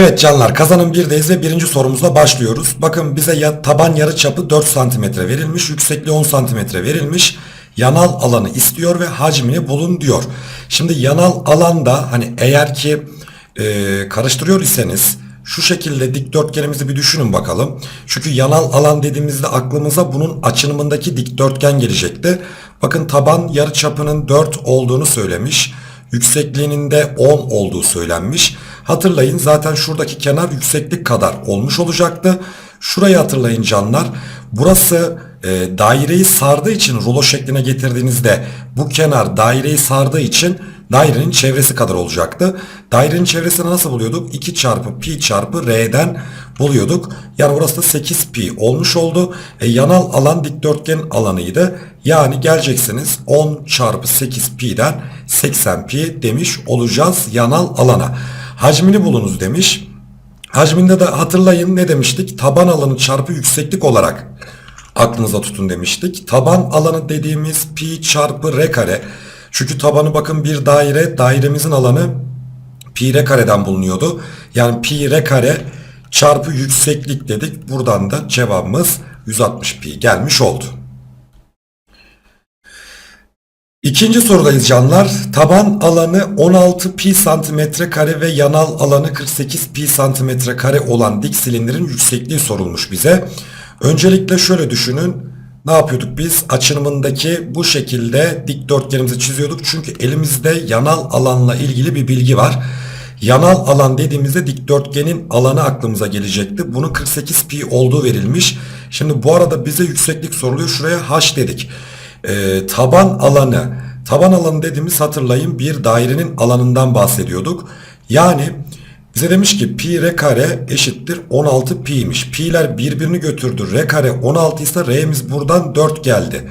Evet canlar kazanım 1'deyiz ve birinci sorumuzla başlıyoruz. Bakın bize ya, taban yarı çapı 4 cm verilmiş, yüksekliği 10 cm verilmiş. Yanal alanı istiyor ve hacmini bulun diyor. Şimdi yanal alanda hani eğer ki e, karıştırıyor iseniz şu şekilde dikdörtgenimizi bir düşünün bakalım. Çünkü yanal alan dediğimizde aklımıza bunun açılımındaki dikdörtgen gelecekti. Bakın taban yarı çapının 4 olduğunu söylemiş yüksekliğinin de 10 olduğu söylenmiş. Hatırlayın zaten şuradaki kenar yükseklik kadar olmuş olacaktı. Şurayı hatırlayın canlar. Burası e, daireyi sardığı için rulo şekline getirdiğinizde bu kenar daireyi sardığı için dairenin çevresi kadar olacaktı. Dairenin çevresini nasıl buluyorduk? 2 çarpı pi çarpı r'den buluyorduk. Yani burası da 8 pi olmuş oldu. E, yanal alan dikdörtgen alanıydı. Yani geleceksiniz 10 çarpı 8 pi'den 80 pi demiş olacağız yanal alana. Hacmini bulunuz demiş. Hacminde de hatırlayın ne demiştik? Taban alanı çarpı yükseklik olarak aklınıza tutun demiştik. Taban alanı dediğimiz pi çarpı r kare. Çünkü tabanı bakın bir daire, dairemizin alanı pi r kareden bulunuyordu. Yani pi r kare çarpı yükseklik dedik. Buradan da cevabımız 160 pi gelmiş oldu. İkinci sorudayız canlar. Taban alanı 16 pi santimetre kare ve yanal alanı 48 pi santimetre kare olan dik silindirin yüksekliği sorulmuş bize. Öncelikle şöyle düşünün. Ne yapıyorduk biz? Açılımındaki bu şekilde dikdörtgenimizi çiziyorduk. Çünkü elimizde yanal alanla ilgili bir bilgi var. Yanal alan dediğimizde dikdörtgenin alanı aklımıza gelecekti. Bunun 48 pi olduğu verilmiş. Şimdi bu arada bize yükseklik soruluyor. Şuraya h dedik. Ee, taban alanı. Taban alanı dediğimiz hatırlayın bir dairenin alanından bahsediyorduk. Yani bize demiş ki pi r kare eşittir 16 pi'ymiş. Pi'ler birbirini götürdü. R kare 16 ise r'miz buradan 4 geldi.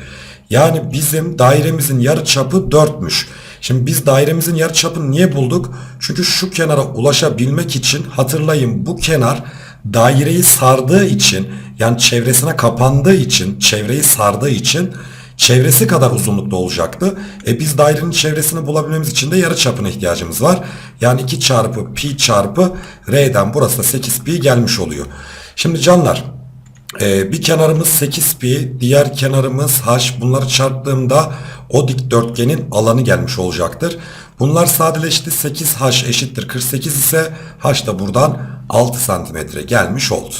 Yani bizim dairemizin yarı çapı 4'müş. Şimdi biz dairemizin yarı çapını niye bulduk? Çünkü şu kenara ulaşabilmek için hatırlayın bu kenar daireyi sardığı için yani çevresine kapandığı için çevreyi sardığı için çevresi kadar uzunlukta olacaktı. E biz dairenin çevresini bulabilmemiz için de yarı çapına ihtiyacımız var. Yani 2 çarpı pi çarpı r'den burası da 8 pi gelmiş oluyor. Şimdi canlar ee, bir kenarımız 8 pi, diğer kenarımız h. Bunları çarptığımda o dikdörtgenin alanı gelmiş olacaktır. Bunlar sadeleşti. 8h eşittir 48 ise h da buradan 6 santimetre gelmiş oldu.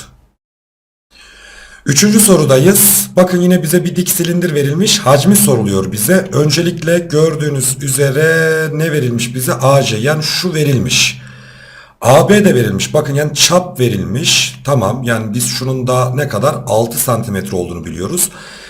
Üçüncü sorudayız. Bakın yine bize bir dik silindir verilmiş. Hacmi soruluyor bize. Öncelikle gördüğünüz üzere ne verilmiş bize? AC yani şu verilmiş. AB de verilmiş. Bakın yani çap verilmiş. Tamam yani biz şunun da ne kadar 6 santimetre olduğunu biliyoruz.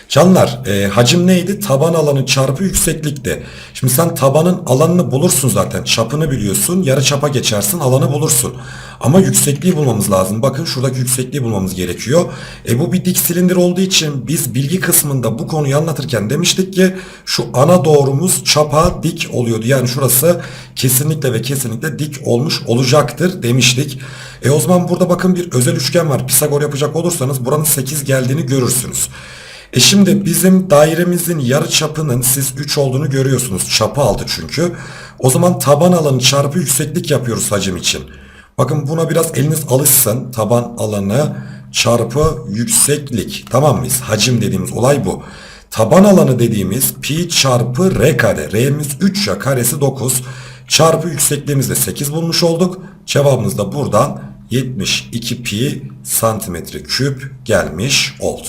Canlar e, hacim neydi? Taban alanı çarpı yükseklikti. Şimdi sen tabanın alanını bulursun zaten. Çapını biliyorsun. Yarı çapa geçersin alanı bulursun. Ama yüksekliği bulmamız lazım. Bakın şuradaki yüksekliği bulmamız gerekiyor. E bu bir dik silindir olduğu için biz bilgi kısmında bu konuyu anlatırken demiştik ki şu ana doğrumuz çapa dik oluyordu. Yani şurası kesinlikle ve kesinlikle dik olmuş olacaktır demiştik. E o zaman burada bakın bir özel üçgen var. Pisagor yapacak olursanız buranın 8 geldiğini görürsünüz. E şimdi bizim dairemizin yarı çapının siz 3 olduğunu görüyorsunuz. Çapı aldı çünkü. O zaman taban alanı çarpı yükseklik yapıyoruz hacim için. Bakın buna biraz eliniz alışsın. Taban alanı çarpı yükseklik. Tamam mıyız? Hacim dediğimiz olay bu. Taban alanı dediğimiz pi çarpı r kare. R'miz 3 ya karesi 9. Çarpı yüksekliğimizde 8 bulmuş olduk. Cevabımız da buradan 72 pi santimetre küp gelmiş oldu.